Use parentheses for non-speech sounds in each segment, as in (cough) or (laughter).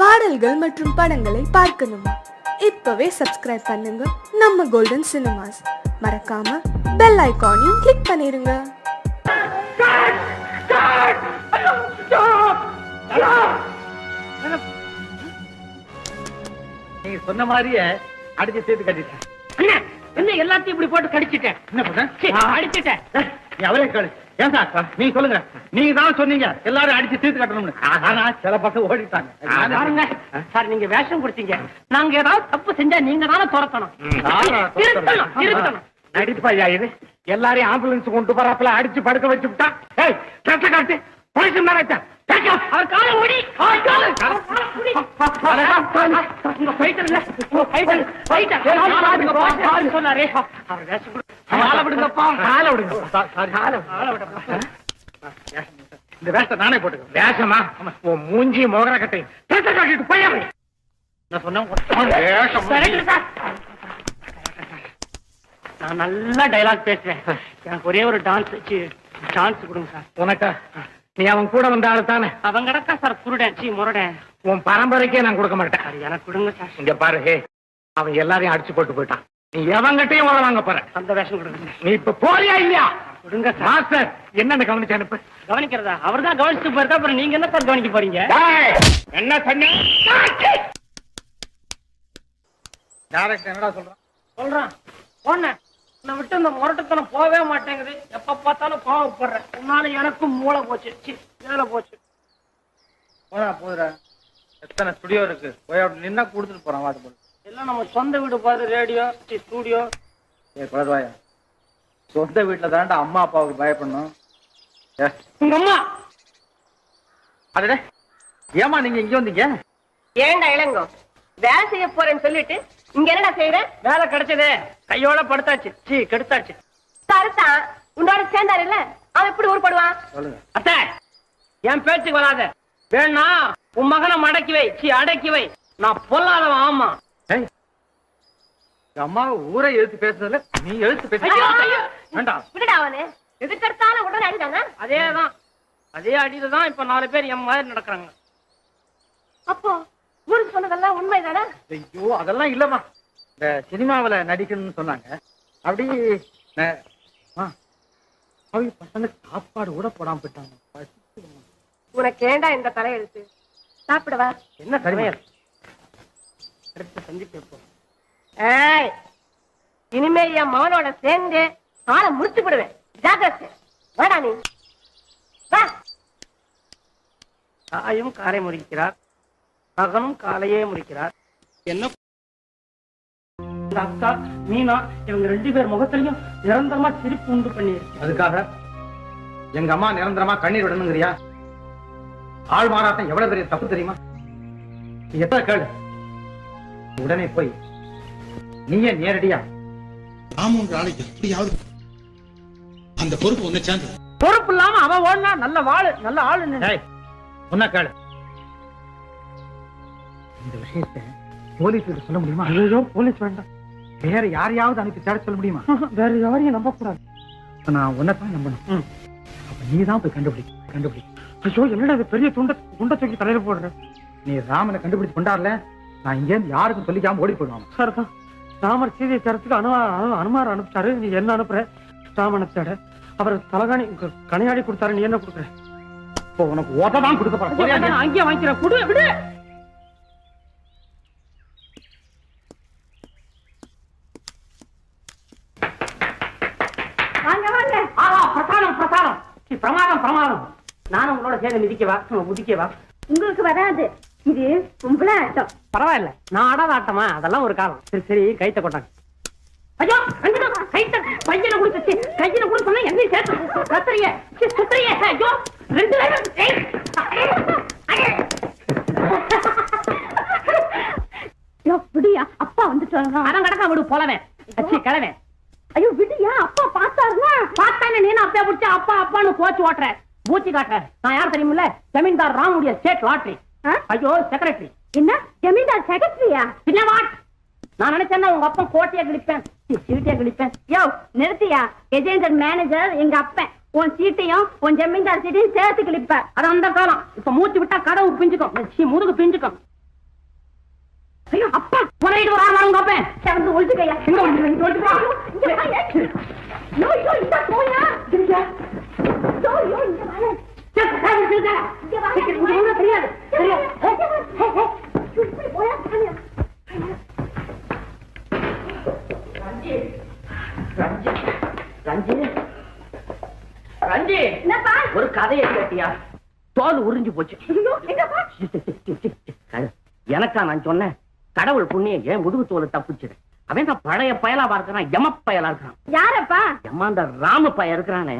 பாடல்கள் மற்றும் படங்களை பார்க்கணுமா. இப்பவே சப்ஸ்கிரைப் பண்ணுங்க. நம்ம கோல்டன் சினிமாஸ் மறக்காம பெல் ஐகானையும் கிளிக் பண்ணிருங்க. நீங்க சொன்ன மாதிரியே அடிச்சு சேர்த்து கட்டிட்டேன். என்ன எல்லாத்தையும் இப்படி போட்டு கடிச்சிட்டேன்? என்ன பண்ண அடிச்சிட்டேன். நீ அவளே கேளு. ஏன் சார்? நீங்க சொல்லுங்க. நீங்க தான் சொன்னீங்க. எல்லாரும் அடிச்சு தீர்த்து கட்டணும்னு. ஆனா சில பசங்க ஓடிட்டாங்க. பாருங்க. சார் நீங்க வேஷம் கொடுத்தீங்க. நாங்க ஏதாவது தப்பு செஞ்சா நீங்க தானே துரத்தணும். நடிப்பையா இது. எல்லாரையும் ஆம்புலன்ஸ் கொண்டு போறாப்புல அடிச்சு படுக்க வச்சு விட்டா. ஏய் கட்ட காட்டு போலீஸ் மேலே அவர் காலை ஓடி சொன்னாரே. அவர் வேஷம் கொடு- காலை விடுங்கப்பா. காலை விடுங்க. சாரி. காலை விடுங்கப்பா. இந்த வேஷத்தை நானே போட்டுக்கிறேன் வேஷமா? உன் மூஞ்சி மோகர கட்டை கட்ட காட்டிட்டு போய் நான் சொன்னேன் நல்லா டைலாக் பேசுவேன். எனக்கு ஒரே ஒரு டான்ஸ் டான்ஸ் கொடுங்க சார். உனக்கா? நீ அவன் கூட வந்த ஆளு தானே? அவங்க கிடக்கா சார் குருடன் சி முரடன். உன் பரம்பரைக்கே நான் கொடுக்க மாட்டேன். எனக்கு கொடுங்க சார். இங்க பாரு அவன் எல்லாரையும் அடிச்சு போட்டு போயிட்டான். நீ எவங்கிட்டையும் வர வாங்க போற. அந்த வேஷம் கொடுங்க. சார் நீ இப்ப போறியா இல்லையா? கொடுங்க சார். மாஸ்டர் என்னன்னு கவனிச்சு அனுப்பு. கவனிக்கிறதா? அவர் தான் கவனிச்சுட்டு போயிருக்கா அப்புறம் நீங்க என்ன சார் கவனிக்க போறீங்க? டேய், என்ன சொன்ன? டேரக்டர் என்னடா சொல்றான்? சொல்றேன். போனேன் நான் விட்டு இந்த முரட்டுத்தனம் போகவே மாட்டேங்குது. எப்ப பார்த்தாலும் கோவப்படுறேன். உன்னால எனக்கும் மூளை போச்சு. சி வேலை போச்சு. போடா போதுடா. எத்தனை ஸ்டுடியோ இருக்கு? போய் அப்படி நின்னா கொடுத்துட்டு போறான் வாட்டு எல்லாம் நம்ம சொந்த வீடு பாரு ரேடியோ ஸ்டூடியோ ஏ குழந்தையா சொந்த வீட்டுல தாண்டா அம்மா அப்பாவுக்கு பயப்படணும். உங்க அம்மா. அடடே ஏமா நீங்க இங்க வந்தீங்க? ஏண்டா இளங்கோ வேலை செய்ய போறேன்னு சொல்லிட்டு இங்க என்னடா செய்யற வேலை கிடைச்சதே. கையோட படுத்தாச்சு. சி கெடுத்தாச்சு. கருத்தான் உன்னோட சேர்ந்தாரு இல்ல? அவன் எப்படி உருப்படுவான்? சொல்லுங்க. அத்தை என் பேச்சுக்கு வராத. வேணா உன் மகனை மடக்கி வை. சி அடக்கி வை. நான் பொல்லாதவன் ஆமா. அம்மா ஊரை எழுத்து பேசுறதுல நீ எழுத்து பேச. வேண்டாம். விடுடா அவனு. எதுக்கெடுத்தாலும் உடனே அதேதான். அதே அடியில தான் இப்ப நாலு பேர் என் மாதிரி நடக்கிறாங்க. அப்போ ஊருக்கு சொன்னதெல்லாம் உண்மைதானே? ஐயோ அதெல்லாம் இல்லம்மா. இந்த சினிமாவுல நடிக்கணும்னு சொன்னாங்க. அப்படி அவங்க பசங்க சாப்பாடு கூட போடாம போயிட்டாங்க. உனக்கு ஏண்டா இந்த தலையெழுத்து? சாப்பிடவா? என்ன சமையல். அடுத்த சந்திப்பு எப்போ ஏய் இனிமே என் மகனோட சேர்ந்து ஆளை முடிச்சு விடுவேன் ஜாக்கிரதை. வேடா நீ. வா. தாயும் காலை முறிக்கிறார். மகனும் காலையே முறிக்கிறார். என்ன அக்கா மீனா இவங்க ரெண்டு பேர் முகத்திலையும் நிரந்தரமா சிரிப்பு உண்டு பண்ணியிருக்கு. அதுக்காக எங்க அம்மா நிரந்தரமா கண்ணீர் விடணுங்கிறியா? ஆள் மாறாட்டம் எவ்வளவு பெரிய தப்பு தெரியுமா? எத்தனை கேளு? உடனே போய் நீயே நேரடியா? ஆளை எப்படியாவது அந்த பொறுப்பு ஒன்ன சேர்ந்தது பொறுப்பு இல்லாம அவ ஓடினா நல்ல வாழு நல்ல ஆளு சொன்னா கேளு. இந்த விஷயத்தை போலீஸ் சொல்ல முடியுமா? ஐயோ போலீஸ் வேண்டாம். வேற யாரையாவது அனுப்பி தேட சொல்ல முடியுமா? வேற யாரையும் நம்ப கூடாது நான் உன்னைத்தான் நம்பணும். அப்ப நீ தான் போய் கண்டுபிடி கண்டுபிடி. ஐயோ என்னடா இது பெரிய துண்ட துண்ட தூக்கி தலையில போடுற? நீ ராமனை கண்டுபிடிச்சு கொண்டாடல நான் இங்க இருந்து யாருக்கும் சொல்லிக்காம ஓடி போயிடுவான். சரிதான் ராமர் சீதையை தரத்துக்கு அனுமா அனு- அனுமார் அனுப்பிச்சாரு. நீ என்ன அனுப்புற? ராமனை தேட. அவர் தலகாணி க- கணையாடி கொடுத்தாரு. நீ என்ன கொடுக்குற? இப்போ உனக்கு ஓட்ட தான் கொடுக்க போறேன் அங்கேயே வாங்கிக்கிறேன் குடு விடு. பிரசாதம் பிரசாதம். பிரமாதம் பிரமாதம். நானும் உங்களோட சேர்ந்து மிதிக்கவா? முதிக்கவா? உங்களுக்கு வராது. இது கும்பலா ஆட்டம். பரவாயில்ல. நான் ஆடாத ஆட்டமா? அதெல்லாம் ஒரு காலம். சரி சரி கைத்த கொட்டாங்க ஐயோ அங்கடா, கைத்த பையனை கொடுத்து கையில கொடுத்து சொன்னா என்ன சேர்த்து கத்துறிய சுத்துறிய. ஐயோ ரெண்டு ஐயோ விடியா அப்பா வந்துட்டு அதான் கடக்கா விடு போலவே அச்சி கிழவே ஐயோ விடியா அப்பா பார்த்தாருன்னா? பார்த்தானே நீ அப்பா பிடிச்ச? அப்பா அப்பான்னு கோச்சு ஓட்டுற. மூச்சு காட்டுற. நான் யார் தெரியுமில்ல? ஜமீன்தார் ராமுடைய ஸ்டேட் லாட்டரி ஆ? ஐயோ செக்ரட்டரி என்ன? ஜமீன்தார் செக்ரட்டரியா பின்ன வாட் நான் நினைச்சேன்னா உங்க அப்பா கோட்டையை கிழிப்பேன். சீட்டையை கிழிப்பேன். யோ நிறுத்தியா? கஜேந்தர் மேனேஜர் எங்க அப்பன். உன் சீட்டையும் உன் ஜமீன்தார் சீட்டையும் சேர்த்து கிழிப்ப அது அந்த காலம். இப்ப மூச்சு விட்டா கதவு பிஞ்சுக்கும். முதுகு பிஞ்சுக்கும். ஐயோ அப்பா புனையிட்டு வரா ஒழிச்சுக்கையா எங்க இந்த போயா ஒரு கதையை கேட்டியா? தோல் உறிஞ்சு போச்சு. எனக்கா நான் சொன்னேன் கடவுள் புண்ணியம் ஏன் முதுகு தோலை தப்புச்சுது? அவன் தான் பழைய பயலா பார்க்கறான் எம பயலா இருக்கிறான். யாரப்பா? எம்மா அந்த ராம பைய இருக்கிறானே.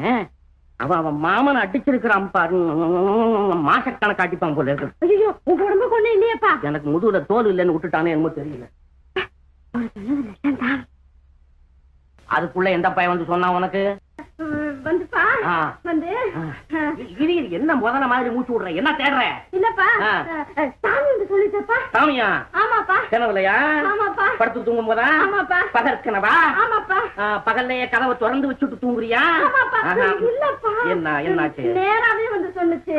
அவன் அவன் மாமன் அடிச்சிருக்கிறான் பாரு. மாசக்கணக்கு அடிப்பான் போல இருக்கு. ஐயோ உங்க உடம்பு கொண்டு இல்லையப்பா. எனக்கு முதுகுல தோல் இல்லைன்னு விட்டுட்டானே என்னமோ தெரியல. அதுக்குள்ள எந்த பையன் வந்து சொன்னான் உனக்கு? வந்துப்பா. வந்து. இது என்ன முதல்ல மாதிரி மூச்சு விடுற? என்ன தேடுற? இல்லப்பா. சாமி வந்து சொல்லிட்டப்பா. சாமியா? ஆமாப்பா. கிணவுலையா ஆமாப்பா. படுத்து தூங்கும் போதா ஆமாப்பா. பகற்கனவா ஆமாப்பா. பகல்லையே கதவை திறந்து வச்சுட்டு தூங்குறியா? ஆமாப்பா. இல்லப்பா. என்ன என்னாச்சு? நேராவே வந்து சொல்லுச்சு.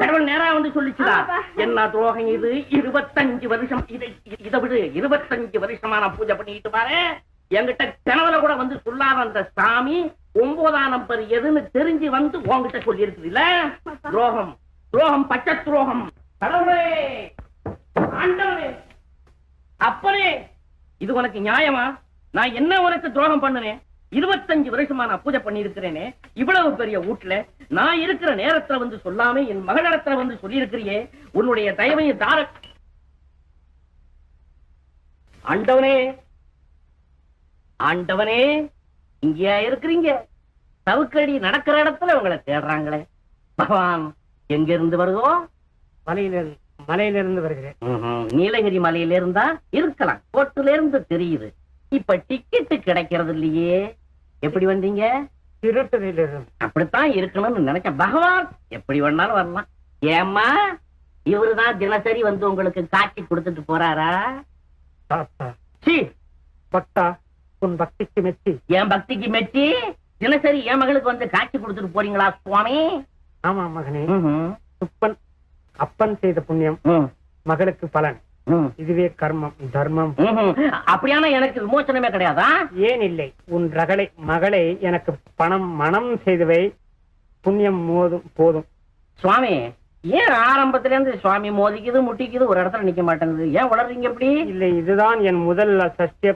கடவுள் நேரா வந்து சொல்லிச்சுதா ஆமாப்பா. என்ன துரோகம் இது? இருபத்தஞ்சு வருஷம். இதை இதை விடு. இருபத்தஞ்சு வருஷமா நான் பூஜை பண்ணிட்டு பாரு என்கிட்ட கனவுல கூட வந்து சொல்லாத அந்த சாமி ஒன்பதாம் நம்பர் எதுன்னு தெரிஞ்சு வந்து உன்கிட்ட சொல்லி இருக்குது இல்ல துரோகம். துரோகம் பச்சை துரோகம். கடவுளே அப்பனே இது உனக்கு நியாயமா? நான் என்ன உனக்கு துரோகம் பண்ணுனேன்? இருபத்தஞ்சு வருஷமா நான் பூஜை பண்ணி இருக்கிறேனே இவ்வளவு பெரிய வீட்டுல நான் இருக்கிற நேரத்துல வந்து சொல்லாம என் மகளிடத்துல வந்து சொல்லி இருக்கிறியே உன்னுடைய தயவையும் தார ஆண்டவனே ஆண்டவனே இங்கேயா இருக்கிறீங்க? சவுக்கடி நடக்கிற இடத்துல உங்களை தேடுறாங்களே. பகவான் எங்க இருந்து வருதோ மலையில மலையிலிருந்து வருகிறேன். நீலகிரி மலையில இருந்தா இருக்கலாம். கோட்டுல இருந்து தெரியுது. இப்ப டிக்கெட் கிடைக்கிறது இல்லையே. எப்படி வந்தீங்க? திருட்டதிலிருந்து அப்படித்தான் இருக்கணும்னு நினைச்சேன். பகவான் எப்படி வேணாலும் வரலாம். ஏம்மா இவருதான் தினசரி வந்து உங்களுக்கு காட்சி கொடுத்துட்டு போறாரா? தாத்தா. சீ பட்டா. உன் பக்திக்கு மெச்சி. என் பக்திக்கு மெச்சி? தினசரி என் மகளுக்கு வந்து காட்சி கொடுத்துட்டு போறீங்களா சுவாமி? ஆமா மகனே. சுப்பன் அப்பன் செய்த புண்ணியம். மகளுக்கு பலன். இதுவே கர்மம் தர்மம். அப்படியானா எனக்கு விமோசனமே கிடையாதா? ஏன் இல்லை? உன் ரகளை மகளை எனக்கு பணம் மனம் செய்தவை புண்ணியம் மோதும் போதும். சுவாமி ஏன் ஆரம்பத்துல இருந்து சுவாமி மோதிக்குது முட்டிக்குது ஒரு இடத்துல நிக்க மாட்டேங்குது? ஏன் வளர்றீங்க எப்படி இல்லை இதுதான் என் முதல் எது?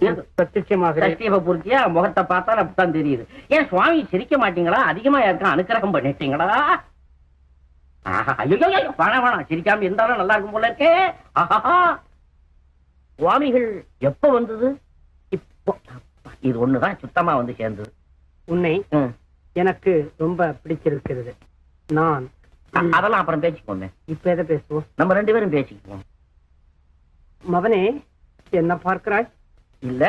பிரத்யட்சமாக பூர்த்தியா? முகத்தை பார்த்தா அப்படித்தான் தெரியுது. ஏன் சுவாமி சிரிக்க மாட்டீங்களா? அதிகமா யாருக்கும் அனுக்கிரகம் பண்ணிட்டீங்களா? ஐயோ ஐயோ, வேணாம் வேணாம். சிரிக்காம இருந்தாலும் நல்லா இருக்கும் போல இருக்கே. ஆஹா சுவாமிகள் எப்ப வந்தது? இப்போ இது ஒண்ணுதான் சுத்தமா வந்து சேர்ந்தது. உன்னை. எனக்கு ரொம்ப பிடிச்சிருக்கிறது. நான் அதெல்லாம் அப்புறம் பேசிக்கோமே இப்ப எதை பேசுவோம்? நம்ம ரெண்டு பேரும் பேசிக்குவோம். மகனே என்ன பார்க்கிறாய்? இல்ல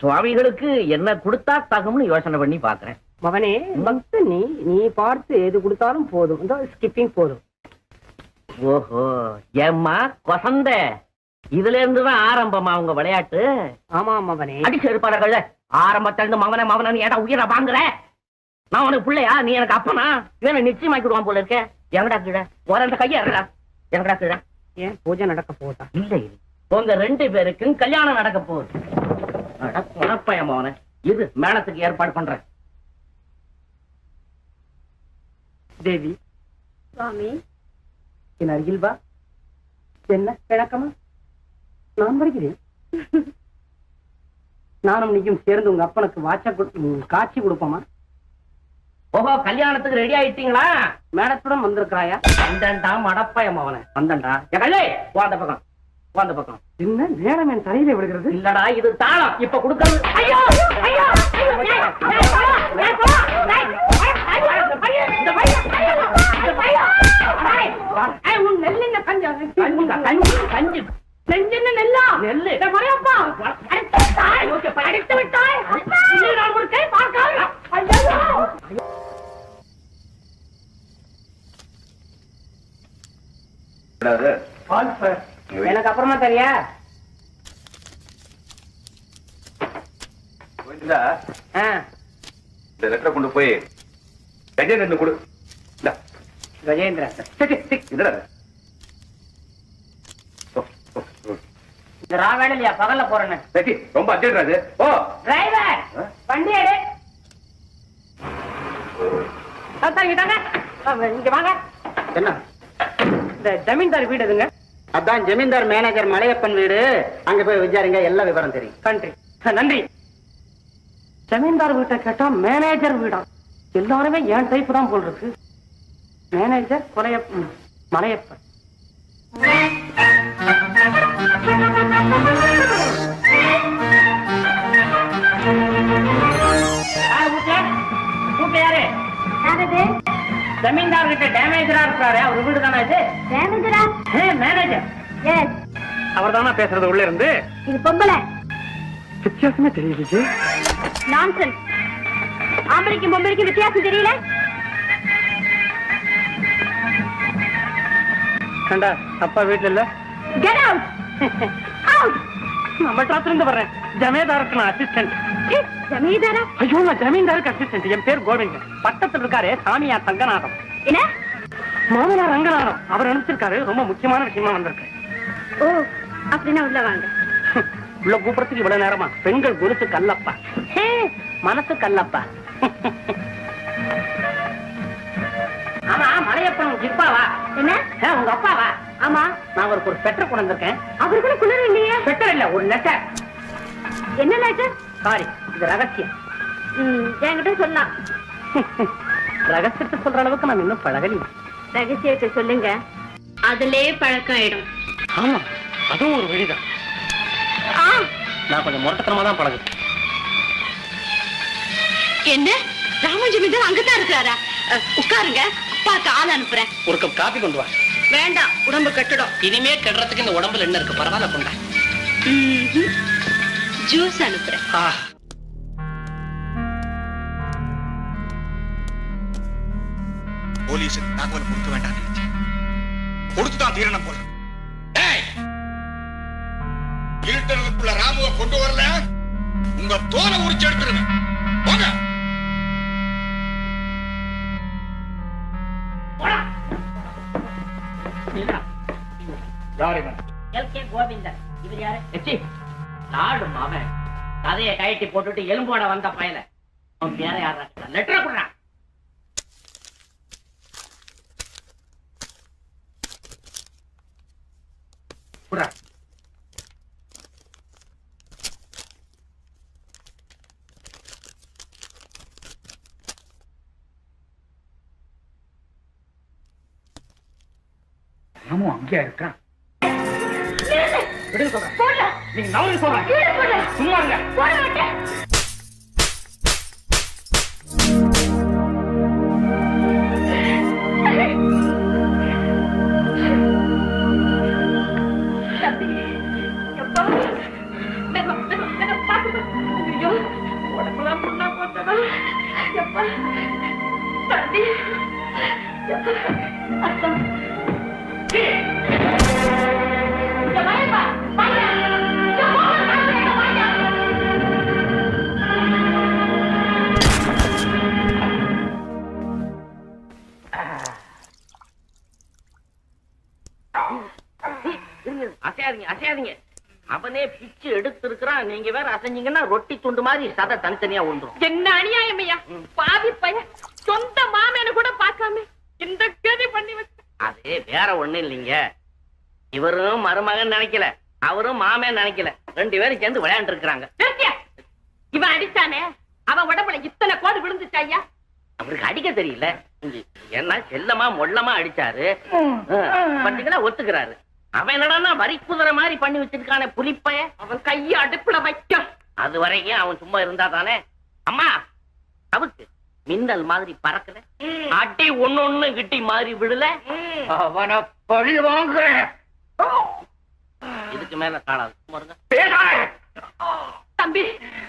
சுவாமிகளுக்கு என்ன கொடுத்தா தகும்னு யோசனை பண்ணி பாக்குறேன். மகனே பக்த நீ நீ பார்த்து எது கொடுத்தாலும் போதும். இந்த ஸ்கிப்பிங் போதும். ஓஹோ ஏம்மா கொசந்த. இதுல இருந்து தான் ஆரம்பமா உங்க விளையாட்டு? ஆமா மகனே அடிச்சு இருப்பார்கள் ஆரம்பத்துல இருந்து மவன மவன ஏடா உயிரை வாங்குற? நான் உனக்கு பிள்ளையா? நீ எனக்கு அப்பனா? இவனை நிச்சயமாக்கிடுவான் போல இருக்க. எங்கடா கீழே? ஒரு அந்த கையா இருக்கடா எங்கடா கீழே? ஏன் பூஜை நடக்க போதா? இல்ல இல்ல. உங்க ரெண்டு பேருக்கும் கல்யாணம் நடக்க போகுது. மவன இது மேளத்துக்கு ஏற்பாடு பண்றேன். தேவி. சுவாமி. என் அருகில் வா. என்ன கிழக்கமா? நான் வருகிறேன். (laughs) நானும் நீயும் சேர்ந்து உங்க அப்பனுக்கு வாட்ச காட்சி கொடுப்போமா? ஓஹோ கல்யாணத்துக்கு ரெடி ஆயிட்டீங்களா? மேடத்துடன் வந்திருக்கிறாயா? வந்தண்டா மடப்பையன் மவன வந்தண்டா என் கையிலே போ அந்த பக்கம். அந்த பக்கம் என்ன நேரம் என் தலையில விடுகிறது இல்லடா இது தாளம். இப்ப கொடுக்கறது ஐயோ. ஐயோ. பால் சார். எனக்கு அப்புறமா தெரியா இந்த லெட்டரை கொண்டு போய் கஜேந்திரன் கொடு. கஜேந்திரன். இந்த ரா வேலையா பகல்ல போறேன்னு. ரொம்ப அர்ஜென்ட் ஓ டிரைவர் வண்டி எடு. இங்க வாங்க. என்ன? இந்த ஜமீன்தார் வீடு எதுங்க? அதான் ஜமீன்தார் மேனேஜர் மலையப்பன் வீடு. அங்க போய் விசாரிங்க எல்லா விவரம் தெரியும். நன்றி. நன்றி. ஜமீன்தார் வீட்டை கேட்டா மேனேஜர் வீடா? எல்லாருமே என் டைப் தான் போல் இருக்கு? மேனேஜர் கொலையப்பன் மலையப்பன். தானே பேசுறது உள்ள இருந்து இது பொம்பளை. வித்தியாசமே தெரியுது நான்சென்ஸ். ஆம்பளைக்கும் பொம்பளைக்கும் வித்தியாசம் தெரியல? கண்டா அப்பா வீட்டுல இல்ல? கெட் அவுட் அவுட் நான் மெட்ராஸ்ல இருந்து வர்றேன். ஜமீன்தாருக்கு நான் அசிஸ்டன்ட் ஜமீதாரா ஐயோ நான் ஜமீன்தாருக்கு அசிஸ்டன்ட் என் பேர் கோவிந்தன் பக்கத்துல இருக்காரு சாமியா தங்கநாதம். என்ன? மாமனார் ரங்கநாதம். அவர் அனுப்பிச்சிருக்காரு. ரொம்ப முக்கியமான விஷயமா வந்திருக்கு. ஓ அப்படின்னா உள்ள வாங்க. (laughs) உள்ள கூப்பிடறதுக்கு இவ்வளவு நேரமா? பெண்கள் குருத்து கல்லப்பா. ஹே, மனசு கல்லப்பா. (laughs) ஆமா மலையப்பன் அப்பாவா? என்ன? உங்க அப்பாவா? ஆமா. நான் அவருக்கு ஒரு பெட்டர் கொண்டு வந்திருக்கேன். அவருக்குள்ள குளிர் இல்லையே? பெட்டர் இல்ல ஒரு லெட்டர் என்ன லெட்டர் சாரி இது ரகசியம். என்கிட்ட சொல்லலாம். (laughs) ரகசியத்தை சொல்ற அளவுக்கு நான் இன்னும் பழகலையே ரகசியத்தை சொல்லுங்க. அதுலயே பழக்கம் ஆயிடும். ஆமா. அதுவும் ஒரு வழிதான். ஆ. நான் கொஞ்சம் முரட்டத்தனமா தான் பழகுது என்ன? ராமன் ஜமீன்தார் அங்கதான் இருக்கிறாரா? அஹ், உட்காருங்க. அப்பாக்கு ஆள் அனுப்புறேன். ஒரு கப் காபி கொண்டு வா. வேண்டாம். உடம்பு கட்டுடும். இனிமே கெடுறதுக்கு இந்த உடம்புல என்ன இருக்கு பரவாயில்ல கொண்டா. ஜூஸ் அனுப்புறேன். ஆ. போலீஸுக்கு தகவல் கொடுக்க வேண்டாம் கொடுத்துதான் தீரணம் போல. கொண்டு வரல? உங்க தோலை உரிச்சு எடுத்துருவேன் கதையை கழட்டி போட்டுட்டு எலும்போட வந்த பயல. அவன் பேர யாரா லெட்டர் கொடுறான் ராமு அங்கேயா இருக்கான் விடுங்க சொல்றேன் நீங்க நவரு சொல்றேன் சும்மா இருங்க. அசையாதீங்க நீங்க வேற அசைஞ்சீங்கன்னா ரொட்டி துண்டு மாதிரி சதை தனித்தனியா விழுந்துரும் என்ன அநியாயம் ஐயா? பாவி பையன் சொந்த மாமேனு கூட பார்க்காம இந்த கதி பண்ணி வச்சு அது வேற ஒண்ணும் இல்லைங்க. இவரும் மருமகன் நினைக்கல அவரும் மாமன் நினைக்கல. ரெண்டு பேரும் சேர்ந்து விளையாண்டு இருக்கிறாங்க. நிறுத்தியா? இவன் அடிச்சானே? அவன் உடம்புல இத்தனை கோடு விழுந்துச்சு ஐயா? அவருக்கு அடிக்க தெரியல. என்ன செல்லமா மொல்லமா அடிச்சாரு. பாத்தீங்கன்னா ஒத்துக்கிறாரு. அவன் என்னடான்னா வரி குதிரை மாதிரி பண்ணி வச்சிருக்கானே புலிப்பைய அவன் கைய அடுப்புல வைக்கும் அது வரைக்கும் அவன் சும்மா இருந்தா தானே? அம்மா அவருக்கு மின்னல் மாதிரி பறக்கல அடி ஒண்ணு ஒண்ணு கிட்டி மாறி விடல அவனை பழி வாங்குறேன் இதுக்கு மேல காணாது. தம்பி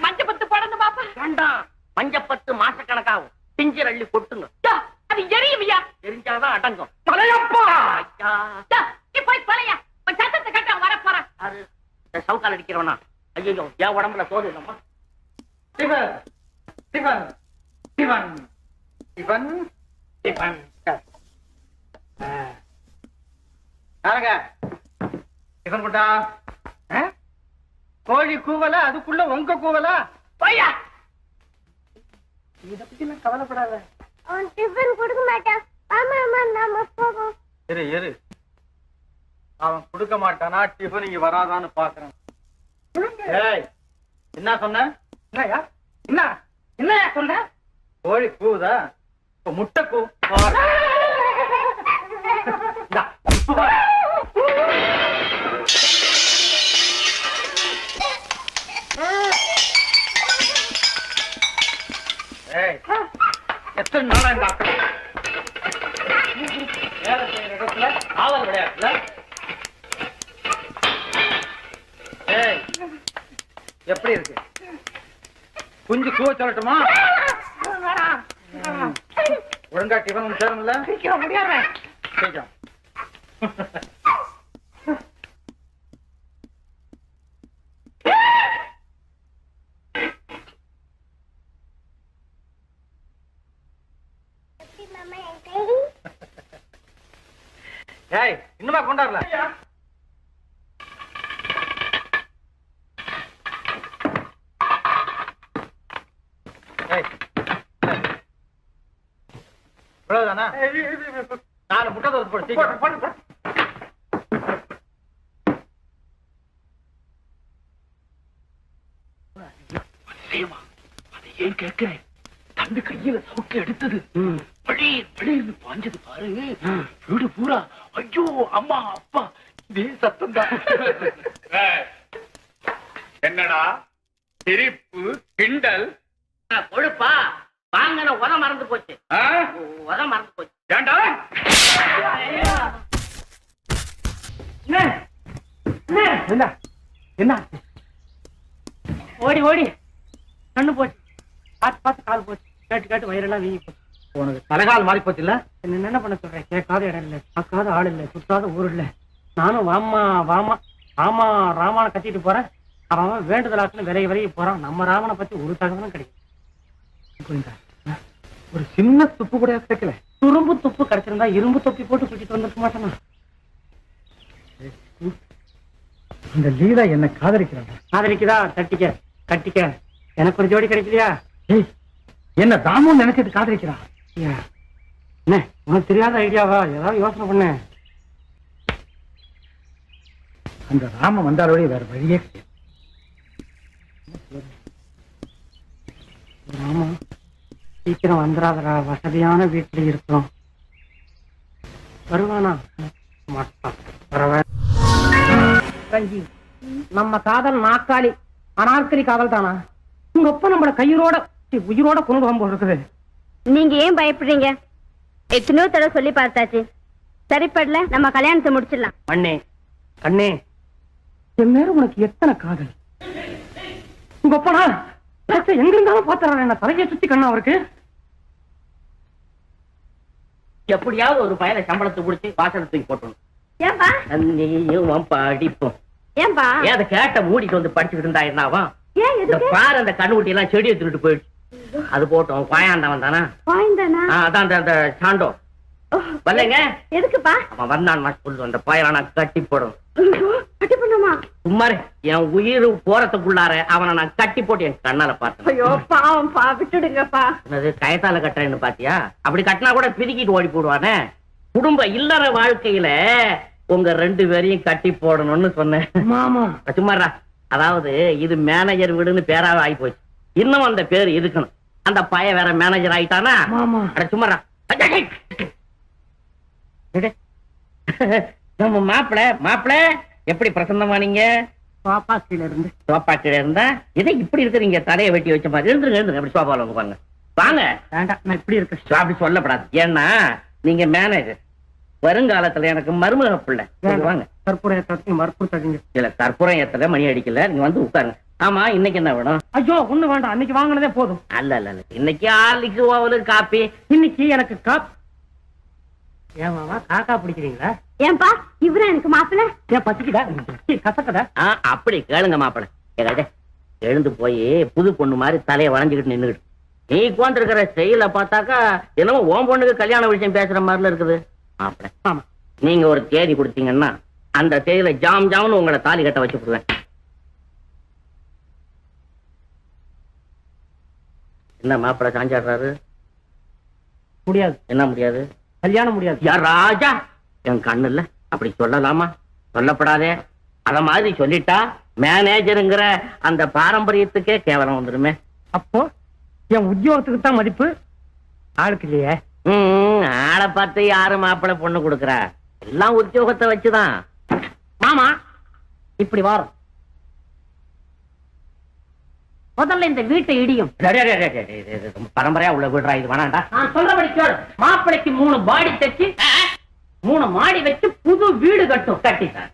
மஞ்ச பத்து படந்து பாப்பா. வேண்டாம். பஞ்சப்பத்து மாசக்கணக்காகும். பிஞ்சர் அள்ளி கொட்டுங்க அது எரியும் ஐயா தெரிஞ்சாதான் அடங்கும். தலையப்பா. ஐயா, யா, நீ போய் தொலையா உன் சத்தத்தை கட்ட வர போறேன் யாரு? சவுக்கால் அடிக்கிறவனா? ஐயோ என் உடம்புல தோது இல்லம்மா. சிவன் சிவன் சிவன் சிவன் சிவன். யாருங்க? சிவன் குட்டா கோழி கூவல? அதுக்குள்ள உங்க கூவலா? பையா! இத பத்தி நான் கவலைப்படாத. அவன் டிஃபன் கொடுக்க மாட்டான். ஆமா ஆமா நாம போவோம். இரு இரு. கொடுக்க மாட்டானா? டிஃபன் இங்க வராதான்னு பாக்குறேன். ஏய் என்ன சொன்ன? என்னயா என்ன? என்னயா சொன்ன? கோழி கூவுதா? இப்ப முட்டை கூ எத்தனை நாளா இந்த அக்கறை வேலை செய்யற இடத்துல காவல் விளையாட்டுல? எப்படி இருக்கு? குஞ்சு கூவ சொல்லட்டுமா? ஒழுங்கா டிஃபன் சேரும்ல சீக்கிரம் முடியாத சீக்கிரம். ஏய் இன்னுமா கொண்டாடல ஏய் இவ்வளவுதானா நாலு முட்டை தோத்து போடு சீக்கிரம். ஏன் கேட்கிறேன்? தம்பி கையில சவுக்கு எடுத்தது. பழி பழின்னு பாஞ்சது பாரு. வீடு பூரா ஐயோ அம்மா அப்பா. இதே சத்தம் தான் என்னடா? சிரிப்பு கிண்டல். கொழுப்பா வாங்கின உத மறந்து போச்சு? உத மறந்து போச்சு. ஏண்டா? என்ன? என்ன? ஓடி ஓடி. கண்ணு போச்சு பார்த்து பார்த்து கால் போச்சு கேட்டு கேட்டு வயிறெல்லாம் வீங்கி போச்சு. உனக்கு தலைகால் மாறி போச்சு இல்ல என்ன பண்ண சொல்றேன்? கேட்காத இடம் இல்ல பார்க்காத ஆள் இல்ல சுத்தாத ஊர் இல்ல. நானும் வாமா வாமா ராமா ராமான கத்திட்டு போறேன். அவன் வேண்டுதலாக்குன்னு விலைய விலைய போறான். நம்ம ராமனை பத்தி ஒரு தகவலும் கிடைக்கும் புரியுதா? ஒரு சின்ன துப்பு கூட கிடைக்கல துரும்பு துப்பு கிடைச்சிருந்தா இரும்பு தொப்பி போட்டு கூட்டிட்டு வந்திருக்க மாட்டேனா இந்த லீலா என்ன காதலிக்கிறாங்க ஆதரிக்குதா தட்டிக்க கட்டிக்க. எனக்கு ஒரு ஜோடி கிடைக்கலையா ஏய் என்ன தாமுன்னு நினைச்சிட்டு காதலிக்கிறா? என்ன? உனக்கு தெரியாத ஐடியாவா? ஏதாவது யோசனை பண்ண. அந்த ராம வந்தாலோட வேற வழியே கிடையாது ஆமா சீக்கிரம் வந்துடாதடா வசதியான வீட்டுல இருக்கிறோம். வருவானா? மாட்டான். வரவன் ரஞ்சி நம்ம காதல் நாக்காளி அனார்கலி காதல் தானா? உங்க அப்பா நம்மள கையோட சீ, உயிரோட கொண்டு போகும்போது இருக்குது நீங்க ஏன் பயப்படுறீங்க? எத்தனையோ தடவை சொல்லி பார்த்தாச்சு. சரிப்படல நம்ம கல்யாணத்தை முடிச்சிடலாம். அண்ணே அண்ணே. என் மேல உனக்கு எத்தனை காதல்? உங்க அப்பனா? எங்க இருந்தாலும் பாத்துறாரு என்ன தலையை சுத்தி கண்ணா அவருக்கு? எப்படியாவது ஒரு பயல சம்பளத்தை பிடிச்சி வாசலை தூக்கி போட்டணும் ஏன்பா? நீயும் படிப்போம். ஏன்பா? ஏன் அதை கேட்ட மூடிட்டு வந்து படிச்சுக்கிட்டு இருந்தா என்னவா இந்த பாரு அந்த கண்ணுக்குட்டி எல்லாம் செடியை திருட்டு போயிடுச்சு. அது போட்டோம். கோயாண்டவன் தானா? அதான் அந்த அந்த சாண்டோ. வரலைங்க எதுக்குப்பா? அவன் வந்தான் நான் சொல்லு அந்த பயலை நான் கட்டி போடணும். ஐயோ, கட்டி பண்ணுமா சும்மாரு என் உயிர் போறதுக்குள்ளார அவனை நான் கட்டி போட்டு என் கண்ணால பார்த்தேன். ஐயோ பாவம்ப்பா விட்டுடுங்கப்பா. என்னது கயத்தால கட்டுறேன்னு பாத்தியா? அப்படி கட்டினா கூட பிரிக்கிட்டு ஓடி போடுவானே? குடும்ப இல்லற வாழ்க்கையில உங்க ரெண்டு பேரையும் கட்டி போடணும்னு சொன்னேன். மாமா. சும்மாரா அதாவது இது மேனேஜர் வீடுன்னு பேராவே ஆகி போச்சு இன்னும் அந்த பேர் இருக்கணும். அந்த பையன் வேற மேனேஜர் ஆயிட்டானா? மாமா. சும்மாரா நம்ம மாப்பிள மாப்பிள எப்படி பிரசன்னமா நீங்க? சோப்பா கீழ இருந்து கீழ இருந்தா இதை இப்படி இருக்கிறீங்க? தலையை வெட்டி வச்ச மாதிரி. எழுந்துருங்க எழுந்துருங்க அப்படி சோபால வந்து பாருங்க வாங்க. வேண்டாம் நான் இப்படி இருக்கேன். அப்படி சொல்லப்படாது. ஏன்னா நீங்க மேனேஜர் வருங்காலத்துல எனக்கு மருமக பிள்ளை. வாங்க. கற்பூரம் ஏத்தாதுக்கு மறுப்பு இல்ல கற்பூரம் ஏத்தல மணி அடிக்கல. நீங்க வந்து உட்காருங்க. ஆமா இன்னைக்கு என்ன வேணும்? ஐயோ ஒண்ணு வேண்டாம். அன்னைக்கு வாங்கினதே போதும். அல்ல அல்ல இன்னைக்கு ஆளுக்கு ஓவலு காப்பி. இன்னைக்கு எனக்கு ஏன் மாமா காக்கா பிடிக்கிறீங்களா? ஏன்பா இவரா எனக்கு மாப்பிள? ஏன் பசிக்குதா? கசக்கடா அப்படி கேளுங்க மாப்பிள. கேட்காத எழுந்து போய் புது பொண்ணு மாதிரி தலையை வளைஞ்சுக்கிட்டு நின்றுக்கிட்டு நீ உட்காந்துருக்கிற செயல பார்த்தாக்கா என்னமோ ஓம் பொண்ணுக்கு கல்யாண விஷயம் பேசுற மாதிரில இருக்குது. மாப்பிள ஆமா. நீங்க ஒரு தேதி கொடுத்தீங்கன்னா அந்த தேதியில ஜாம் ஜாம்னு உங்களை தாலி கட்ட வச்சு விடுவேன் என்ன மாப்பிள சாஞ்சாடுறாரு? முடியாது. என்ன முடியாது? கல்யாணம் முடியாது. யார் ராஜா என் கண்ணு இல்ல அப்படி சொல்லலாமா? சொல்லப்படாதே. அத மாதிரி சொல்லிட்டா மேனேஜருங்கிற அந்த பாரம்பரியத்துக்கே கேவலம் வந்துருமே. அப்போ என் உத்தியோகத்துக்கு தான் மதிப்பு? ஆளுக்கு இல்லையே. ம், ஆளை பார்த்து யாரு மாப்பிள்ளை பொண்ணு கொடுக்கறா? எல்லாம் உத்தியோகத்தை வச்சுதான். மாமா இப்படி வாரம் முதல்ல இந்த வீட்டை இடியும். டேய், டேய், டேய், டேய், டேய், டேய், ரொம்ப பரம்பரையா உள்ள விடுறா இது வேணாண்டா நான் சொல்றபடி கேள். மாப்பிளைக்கு மூணு பாடி தச்சு மூணு மாடி வச்சு புது வீடு கட்டும். கட்டிட்டேன்